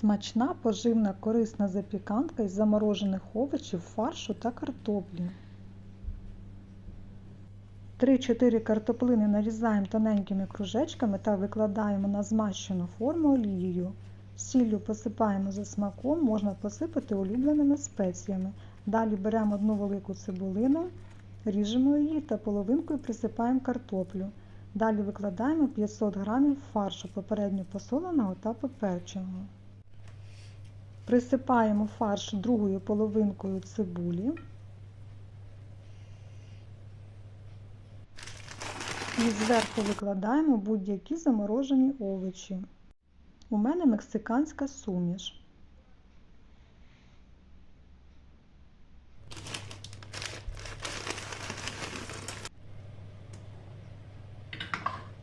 Смачна, поживна, корисна запіканка із заморожених овочів, фаршу та картоплі. 3-4 картоплини нарізаємо тоненькими кружечками та викладаємо на змащену форму олією. Сіллю посипаємо за смаком, можна посипати улюбленими спеціями. Далі беремо одну велику цибулину, ріжемо її та половинкою присипаємо картоплю. Далі викладаємо 500 г фаршу попередньо посоленого та поперченого. Присипаємо фарш другою половинкою цибулі. І зверху викладаємо будь-які заморожені овочі. У мене мексиканська суміш.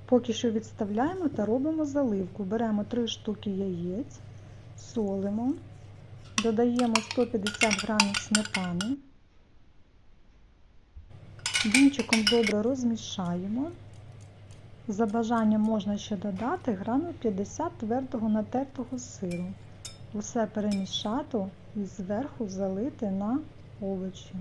Поки що відставляємо та робимо заливку. Беремо 3 штуки яєць, солимо, додаємо 150 грамів сметани, вінчиком добре розмішаємо. За бажанням можна ще додати грамів 50 твердого натертого сиру. Усе перемішати і зверху залити на овочі.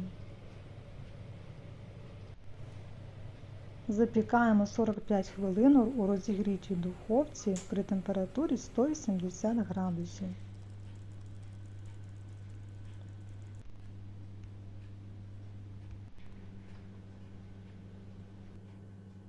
Запікаємо 45 хвилин у розігрітій духовці при температурі 180 градусів.